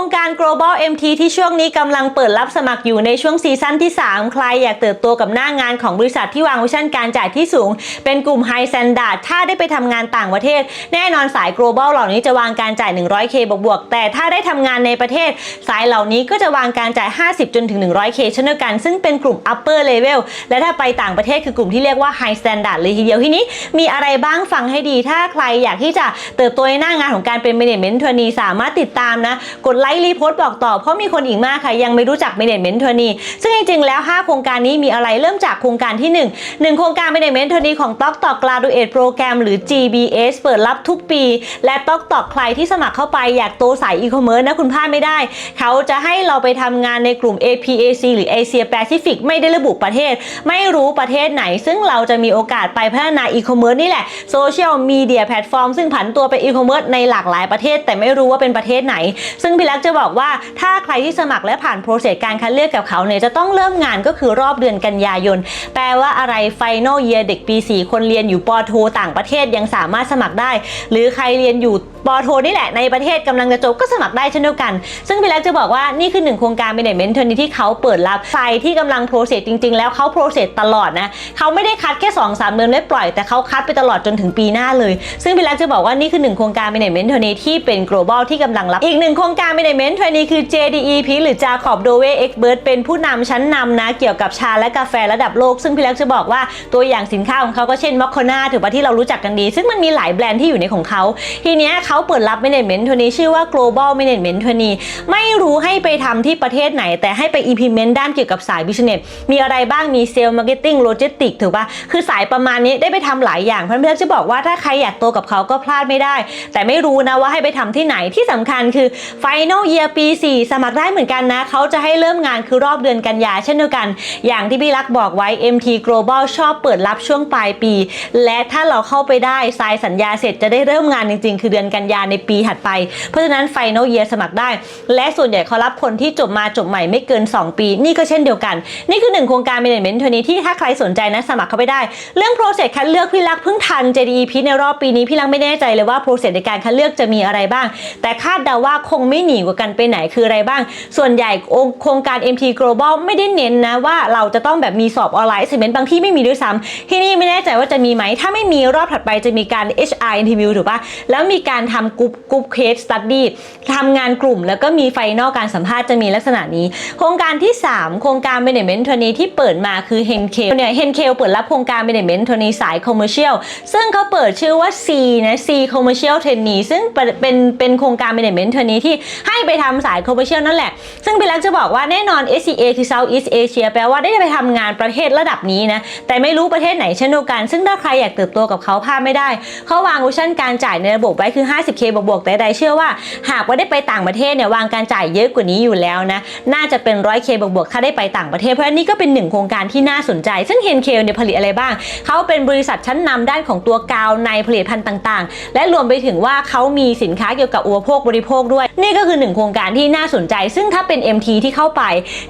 รงการ global MT ที่ช่วงนี้กำลังเปิดรับสมัครอยู่ในช่วงซีซั่นที่ 3 ใครอยากเติบโตกับหน้างานของบริษัทที่วางวิชั่นการจ่ายที่สูง เป็นกลุ่ม High Standard ถ้าได้ไปทำงานต่างประเทศ แน่นอนสาย global เหล่านี้จะวางการจ่าย 100k บวกๆแต่ถ้าได้ทำงานในประเทศ สายเหล่านี้ก็จะวางการจ่าย 50 จนถึง 100k เช่นเดียวกัน ซึ่งเป็นกลุ่ม upper level และถ้าไปต่างประเทศคือกลุ่มที่เรียกว่า high standard เลยทีเดียวทีนี้มีอะไรบ้างฟังให้ดี ถ้าใครอยากที่จะเติบโตในหน้างานของการเป็น management t r a i n e สามารถติดตามนะกดไลค์รีโพสต์บอกต่อเพราะมีคนอีกมากค่ะ ยังไม่รู้จัก management trainee ซึ่งจริงๆแล้ว 5 โครงการนี้มีอะไรเริ่มจากโครงการที่ 1 1 โครงการ management trainee ของ t o k t o k graduate program หรือ GBS เปิดรับทุกปี และ t o k t o k ใครที่สมัครเข้าไปอยากโตสาย e-commerce นะคุณพลาดไม่ได้ เขาจะให้เราไปทำงานในกลุ่ม APAC หรือ Asia Pacific ไม่ได้ระบุประเทศ ไม่รู้ประเทศไหน ซึ่งเราจะมีโอกาสไปพัฒนา e-commerce นี่แหละ social media platform ซึ่งผันตัวเป็น e-commerce ในหลากหลายประเทศ แต่ไม่รู้ว่าเป็นประเทศไหน ซึ่งพี่ลักษจะบอกว่าถ้าใครที่สมัครและผ่านโปรเซสการคัดเลือกกับเขาเนี่ยจะต้องเริ่มงานก็คือรอบเดือนกันยายน แปลว่าอะไร final year เด็กปี 4 คนเรียนอยู่ปอโทต่างประเทศยังสามารถสมัครได้ หรือใครเรียนอยู่ ปอโทนี่แหละในประเทศกำลังจะจบก็สมัครได้เช่นเดียวกัน ซึ่งพี่ลักจะบอกว่านี่คือหนึ่งโครงการ management ทนี้ที่เขาเปิดรับใครที่กำลังโปรเซสจริง ๆ แล้วเขาโปรเซสตลอดนะเขาไม่ได้คัดแค่2 3เดือนไม่ปล่อยแต่เขาคัดไปตลอดจนถึงปีหน้าเลย ซึ่งพี่ลักจะบอกว่านี่คือหนึ่งโครงการ management ทนี้ที่เป็น global ที่กำลังรับอีกหนึ่งโครงการ management ทนี้คือ JDEP หรือ Jacob Dove Expert เป็นผู้นำชั้นนำนะเกี่ยวกับชาและกาแฟระดับโลก ซึ่งพี่ลักจะบอกว่าตัวอย่างสินค้าของเขาก็เช่นมอคโคนาถือว่าที่เรารู้จักกันดี ซึ่งมันมีหลายแบรนด์ที่อยู่ในของเขาทีเนี้ยเขาเปิดรับ management ทนี้ชื่อว่า global management ทนี้ไม่รู้ให้ไปทำที่ประเทศไหน แต่ให้ไป implement ด้านเกี่ยวกับสาย business มีอะไรบ้างมีเซลล์มาร์เก็ตติ้งโลจิสติกถือว่าคือสายประมาณนี้ได้ไปทำหลายอย่าง เพราะพี่ลักษณ์จะบอกว่าถ้าใครอยากโตกับเขาก็พลาดไม่ได้ แต่ไม่รู้นะว่าให้ไปทำที่ไหนที่สำคัญคือ Final Year ปี 4 สมัครได้เหมือนกันนะเขาจะให้เริ่มงานคือรอบเดือนกันยาเช่นเดียวกัน อย่างที่พี่รักบอกไว้ MT Global ชอบเปิดรับช่วงปลายปี และถ้าเราเข้าไปได้ทายสัญญาเสร็จจะได้เริ่มงานจริงๆ คือเดือนกันยาในปีถัดไป เพราะฉะนั้น Final Year สมัครได้ และส่วนใหญ่เขารับคนที่จบมาจบใหม่ไม่เกิน 2 ปี นี่ก็เช่นเดียวกัน นี่คือหนึ่งโครงการ Management ทนี้ที่ถ้าใครสนใจนะสมัครเข้าไปได้ เรื่อง process คัดเลือกพี่รักเพิ่งทัน JDEP ในรอบปีนี้พี่รักไม่แน่ใจเลยว่า process ในการคัดเลือกจะมีอะไรบ้าง แต่คาดเดาว่าคงไม่หนีกว่ากันไปไหนคืออะไรบ้าง ส่วนใหญ่โครงการ MT Global ไม่ได้เน้นนะว่าเราจะต้องแบบมีสอบออนไลน์เซเมนบางที่ไม่มีด้วยซ้ำที่นี่ไม่แน่ใจว่าจะมีไหมถ้าไม่มีรอบถัดไปจะมีการ HR interview ถูกปะแล้วมีการทำกรุ๊ปกรุ๊ปเคสสตัดดี้ทำงานกลุ่ม แล้วก็มีไฟนอลการสัมภาษณ์จะมีลักษณะนี้ โครงการที่ 3 โครงการ Management ทนี้ที่เปิดมาคือ h e n k e l เนี่ย h e n k e l เปิดรับโครงการ Management ทนี้สาย Commercial ซึ่งเขาเปิดชื่อว่า C นะ C Commercial Trainee ซึ่งเป็นเป็นโครงการ Management ทนี้ที่ให้ไปทำสาย Commercial นั่นแหละ ซึ่งพี่ลักจะบอกว่าแน่นอน SCA คือ Southeast Asia แปลว่าได้ไปทำงานประเทศระดับนี้นะแต่ไม่รู้ประเทศไหนเช่นเดียวกัน ซึ่งถ้าใครอยากเติบโตกับเขาพลาดไม่ได้เขาวางวิชั่นการจ่ายในระบบไว้คือ 50k บวกๆแต่ใดเชื่อว่า หากว่าได้ไปต่างประเทศเนี่ยวางการจ่ายเยอะกว่านี้อยู่แล้วนะน่าจะเป็น 100k บวกๆถ้าได้ไปต่างประเทศเพราะอันนี้ก็เป็นหนึ่งโครงการที่น่าสนใจ ซึ่งเฮนเคลเนี่ยผลิตอะไรบ้าง เขาเป็นบริษัทชั้นนำด้านของตัวกาวในผลิตภัณฑ์ต่างๆ และรวมไปถึงว่าเขามีสินค้าเกี่ยวกับอุปโภคบริโภคด้วย นี่ก็คือหนึ่งโครงการที่น่าสนใจ ซึ่งถ้าเป็น MT ที่เข้าไป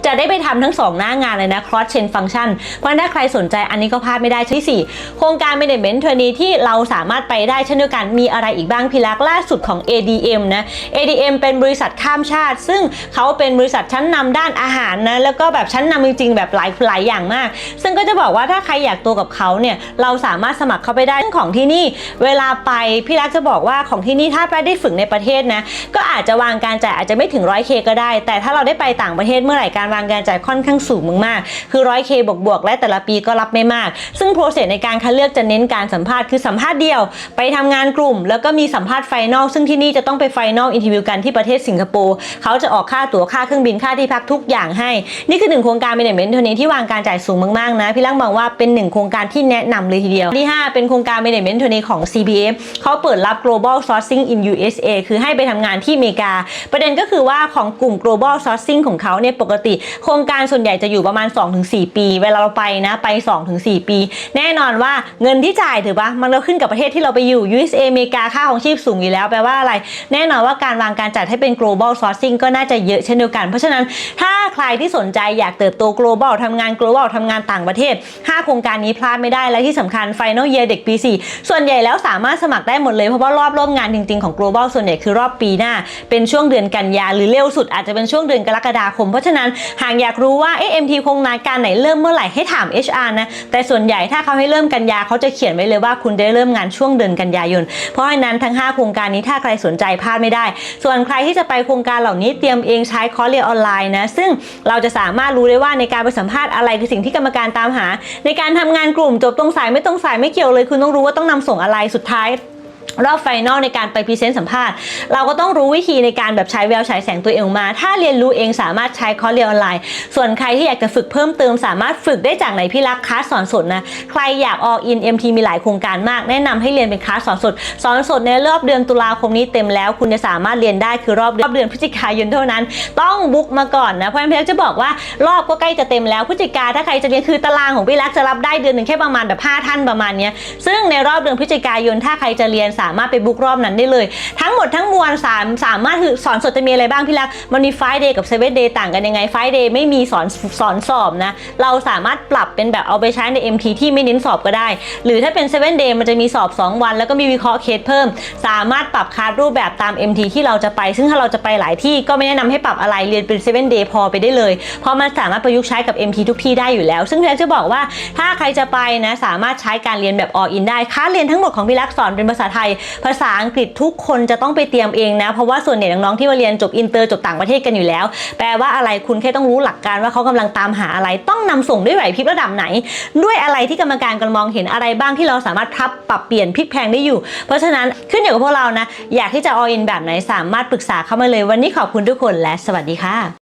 จะได้ไปทำทั้งสองหน้างานเลยนะ cross chain function เพราะถ้าใครสนใจอันนี้ก็พลาดไม่ได้ที่ 4 โครงการ management trainee ที่เราสามารถไปได้เช่นเดียวกันมีอะไรอีกบ้างพี่ลักล่าสุดของ ADM นะ ADM เป็นบริษัทข้ามชาติ ซึ่งเขาเป็นบริษัทชั้นนำด้านอาหารนะแล้วก็แบบชั้นนำจริงๆ แบบหลายหลายอย่างมาก ซึ่งก็จะบอกว่าถ้าใครอยากตัวกับเขาเนี่ยเราสามารถสมัครเข้าไปได้ซึ่งของที่นี่ เวลาไปพี่รักจะบอกว่าของที่นี่ถ้าไปได้ฝึกในประเทศนะก็อาจจะวางการจ่ายอาจจะไม่ถึง 100k ก็ได้ แต่ถ้าเราได้ไปต่างประเทศเมื่อไหร่การวางการจ่ายค่อนข้างสูงมากๆคือ 100k บวกบวกๆและแต่ละปีก็รับไม่มาก ซึ่งโปรเซสในการคัดเลือกจะเน้นการสัมภาษณ์คือสัมภาษณ์เดียว ไปทำงานกลุ่ม แล้วก็มีสัมภาษณ์ไฟนอลซึ่งที่นี่จะต้องไปไฟนอลอินทิวิวกันที่ประเทศสิงคโปร์เขาจะออกค่าตั๋วค่าเครื่องบินค่าที่พักทุกอย่างให้ นี่คือหนึ่งโครงการ management ตัวนี้ที่วางการจ่ายสูงมากๆนะพี่ลังมองว่าเป็นหนึ่งโครงการที่แนะนำเลยทีเดียวที่ 5 เป็นโครงการ management ตัวนี้ของ CBF เขาเปิดรับ global sourcing in USA คือให้ไปทำงานที่อเมริกา ประเด็นก็คือว่าของกลุ่ม global sourcing ของเขาเนี่ยปกติ โครงการส่วนใหญ่จะอยู่ประมาณ 2-4 ปี เวลาเราไปนะไป 2-4 ปี แน่นอนว่าเงินที่จ่ายถือปะมันก็ขึ้นกับประเทศที่เราไปอยู่ USA อเมริกาค่าของชีพสูสูงอยู่แล้วแปลว่าอะไร แน่นอนว่าการวางการจัดให้เป็น global sourcing ก็น่าจะเยอะเช่นเดียวกัน เพราะฉะนั้นถ้าใครที่สนใจอยากเติบโต global ทำงาน global ทำงานต่างประเทศ 5 โครงการนี้พลาดไม่ได้และที่สำคัญ final year เด็กปี 4 ส่วนใหญ่แล้วสามารถสมัครได้หมดเลยเพราะว่ารอบร่วมงานจริงๆของ global ส่วนใหญ่คือรอบปีหน้า เป็นช่วงเดือนกันยาหรือเร็วสุดอาจจะเป็นช่วงเดือนกรกฎาคม เพราะฉะนั้นหากอยากรู้ว่าเอ๊ะ MT โครงการไหนเริ่มเมื่อไหร่ให้ถาม HR นะแต่ส่วนใหญ่ถ้าเขาให้เริ่มกันยาเขาจะเขียนไว้เลยว่าคุณได้เริ่มงานช่วงเดือนกันยายน เพราะฉะนั้นทั้ง 5 โคครงการนี้ถ้าใครสนใจพลาดไม่ได้ ส่วนใครที่จะไปโครงการเหล่านี้เตรียมเองใช้คอร์สเรียนออนไลน์นะ ซึ่งเราจะสามารถรู้ได้ว่าในการไปสัมภาษณ์อะไรคือสิ่งที่กรรมการตามหา ในการทำงานกลุ่มจบตรงสายไม่ตรงสายไม่เกี่ยวเลย คุณต้องรู้ว่าต้องนำส่งอะไรสุดท้าย รอบไฟนอลในการไปพรีเซนต์สัมภาษณ์ เราก็ต้องรู้วิธีในการแบบใช้แววฉายแสงตัวเองมา ถ้าเรียนรู้เองสามารถใช้คอร์สเรียนออนไลน์ ส่วนใครที่อยากจะฝึกเพิ่มเติมสามารถฝึกได้จากไหนพี่รักคลาสสอนสดนะ ใครอยากออกอิน MT มีหลายโครงการมาก แนะนำให้เรียนเป็นคลาสสอนสด สอนสดในรอบเดือนตุลาคมนี้เต็มแล้ว คุณจะสามารถเรียนได้คือรอบเดือนรอบเดือนพฤศจิกายนเท่านั้น ต้องบุ๊กมาก่อนนะ เพราะฉะนั้นพี่รักจะบอกว่ารอบก็ใกล้จะเต็มแล้วพฤศจิกาถ้าใครจะเรียนคือตารางของพี่รักจะรับได้เดือนหนึ่งแค่ประมาณแบบ5ท่านประมาณเนี้ยซึ่งในรอบเดือนพฤศจิกายนถ้าใครจะเรียนสามารถไปบุ๊กรอบนั้นได้เลย ทั้งหมดทั้งมวลสามสามารถสอนสดจะมีอะไรบ้างพี่รักมันมีไฟเดย์กับเซเว่นเดย์ต่างกันยังไงไฟเดย์ไม่มีสอนสอนสอบนะเราสามารถปรับเป็นแบบเอาไปใช้ใน MT ที่ไม่เน้นสอบก็ได้ หรือถ้าเป็นเซเว่นเดย์มันจะมีสอบ 2 วัน แล้วก็มีวิเคราะห์เคสเพิ่ม สามารถปรับคาสรูปแบบตาม MT ที่เราจะไป ซึ่งถ้าเราจะไปหลายที่ก็ไม่แนะนำให้ปรับอะไรเรียนเป็นเซเว่นเดย์พอไปได้เลย เพราะมันสามารถประยุกต์ใช้กับ MT ทุกที่ได้อยู่แล้ว ซึ่งพี่รักจะบอกว่าถ้าใครจะไปนะสามารถใช้การเรียนแบบ all in ได้คลาเรียนทั้งหมดของพี่รักสอนเป็นภาษาไทยภาษาอังกฤษทุกคนจะต้องไปเตรียมเองนะ เพราะว่าส่วนใหญ่น้องๆที่มาเรียนจบอินเตอร์จบต่างประเทศกันอยู่แล้ว แปลว่าอะไรคุณแค่ต้องรู้หลักการว่าเขากำลังตามหาอะไร ต้องนำส่งด้วยไหวพริบระดับไหน ด้วยอะไรที่กรรมการกำลังมองเห็นอะไรบ้างที่เราสามารถพับปรับเปลี่ยนพลิกแพงได้อยู่ เพราะฉะนั้นขึ้นอยู่กับพวกเรานะ อยากที่จะ all in แบบไหนสามารถปรึกษาเข้ามาเลยวันนี้ขอบคุณทุกคนและสวัสดีค่ะ